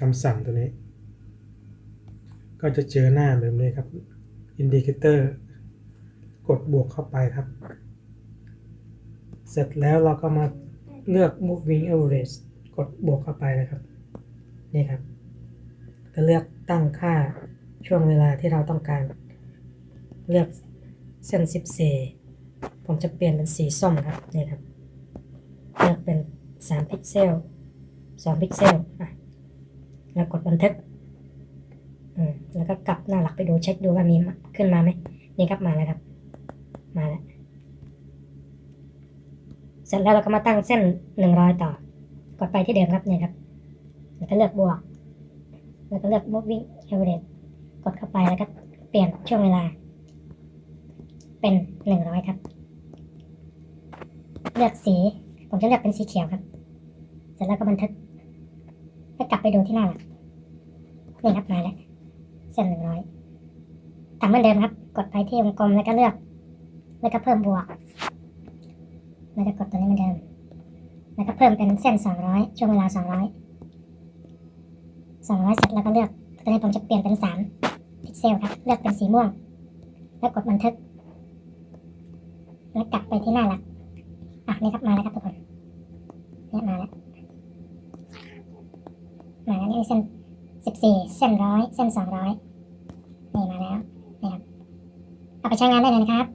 คำสั่งตัวนี้ ก็จะเจอหน้าแบบนี้ครับ Indicator กดบวกเข้าไปครับ เสร็จแล้วเราก็มาเลือก Moving Average กดบวกเข้าไปนะครับ นี่ครับ ก็เลือกตั้งค่าช่วงเวลาที่เราต้องการ เลือกเส้น 14 ผมจะเปลี่ยนเป็นสีส้มครับ นี่ครับ เลือกเป็น 3 พิกเซล 2 พิกเซลอะ แล้วกดบันทึกอืมแล้วก็กลับหน้าหลักไปดูเช็คดูว่ามีขึ้นมาไหมนี่ครับมาแล้วครับ มาแล้วเสร็จแล้วเราก็มาตั้งเส้นหนึ่งร้อยต่อกดไปที่เดิมครับเนี่ยครับแล้วก็เลือกบวก แล้วก็เลือก moving average กดเข้าไปแล้วก็เปลี่ยนช่วงเวลา เป็นหนึ่งร้อยครับ เลือกสี ผมจะเลือกเป็นสีเขียวครับ เสร็จแล้วก็บันทึกแล้วกลับไปดูที่หน้าหลัก นี่ครับมาแล้วเส้นหนึ่งร้อยทำเหมือนเดิมครับ กดไปที่วงกลมแล้วก็เลือก แล้วก็เพิ่มบวก แล้วก็กดตัวนี้เหมือนเดิม แล้วก็เพิ่มเป็นเส้นสองร้อยช่วงเวลาสองร้อยสองร้อยเสร็จแล้วก็เลือกตัวนี้ผมจะเปลี่ยนเป็นสามพิกเซลครับ เลือกเป็นสีม่วง แล้วกดบันทึก แล้วกลับไปที่หน้าหลักอะนี่ครับมาแล้วครับทุกคนเนี่ยมาแล้วมาแล้วนี่เส้น สิบสี่เส้นร้อยเส้นสองร้อยนี่มาแล้วนะครับเอาไปใช้งานได้เลยนะครับ